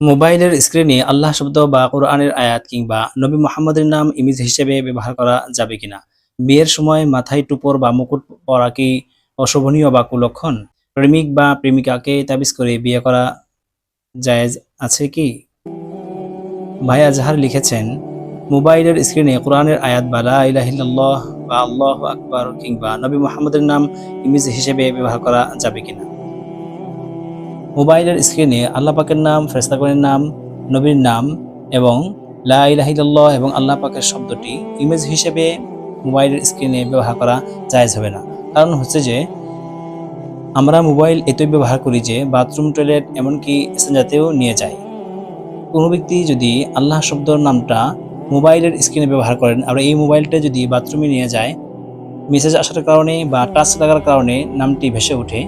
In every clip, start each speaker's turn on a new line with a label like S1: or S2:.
S1: মোবাইলের স্ক্রিনে আল্লাহ শব্দ বা কোরআনের আয়াত কিংবা নবী মোহাম্মদের নাম ইমেজ হিসেবে ব্যবহার করা যাবে কিনা? বিয়ের সময় মাথায় টুপর বা মুকুট পরা কি অশোভনীয় বা কুলক্ষণ? প্রেমিক বা প্রেমিকাকে তাবিজ করে বিয়ে করা জায়েজ আছে কি? ভাই আজহার লিখেছেন মোবাইলের স্ক্রিনে কোরআনের আয়াত বা লা ইলাহিল্লাহ বা আল্লাহ আকবর কিংবা নবী মোহাম্মদের নাম ইমেজ হিসেবে ব্যবহার করা যাবে কিনা। মোবাইলের স্ক্রিনে আল্লাহ পাকের নাম ফেরেস্তাগণের নাম, নবীর নাম এবং লা ইলাহিল্লাহ এবং আল্লাহ পাকের শব্দটি ইমেজ হিসেবে মোবাইলের স্ক্রিনে ব্যবহার করা জায়েজ হবে না। কারণ হচ্ছে যে, আমরা মোবাইল এতই ব্যবহার করি যে বাথরুম, টয়লেট এমনকি জাতেও নিয়ে যাই। কোনো ব্যক্তি যদি আল্লাহ শব্দর নামটা মোবাইলের স্ক্রিনে ব্যবহার করেন। আর এই মোবাইলটা যদি বাথরুমে নিয়ে যায় মেসেজ আসার কারণে বা টাচ লাগার কারণে নামটি ভেসে ওঠে।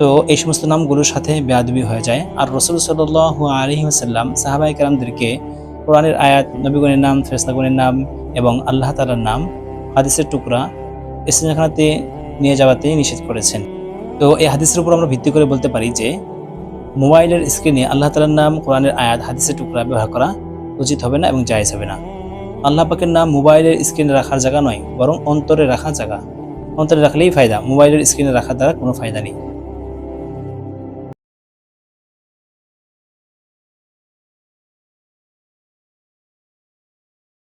S1: তো এই সমস্ত নামগুলোর সাথে বেয়াদবি হয়ে যায়। আর রসুল সাল্লাহ আলহি আসাল্লাম সাহাবাই কালামদেরকে কোরআনের আয়াত নবীগণের নাম ফেরস্তাগণের নাম এবং আল্লাহ তালার নাম, হাদিসের টুকরা ইসলামখানাতে নিয়ে যাওয়াতে নিষেধ করেছেন। তো এই হাদিসের উপর আমরা ভিত্তি করে বলতে পারি যে, মোবাইলের স্ক্রিনে আল্লাহ তালার নাম, কোরআনের আয়াত, হাদিসের টুকরা ব্যবহার করা উচিত হবে না এবং জায়েজ হবে না। আল্লাহ পাকের নাম মোবাইলের স্ক্রিনে রাখার জায়গা নয়, বরং অন্তরে রাখার জায়গা। অন্তরে রাখলেই ফায়দা, মোবাইলের স্ক্রিনে রাখার দ্বারা কোনো ফায়দা নেই।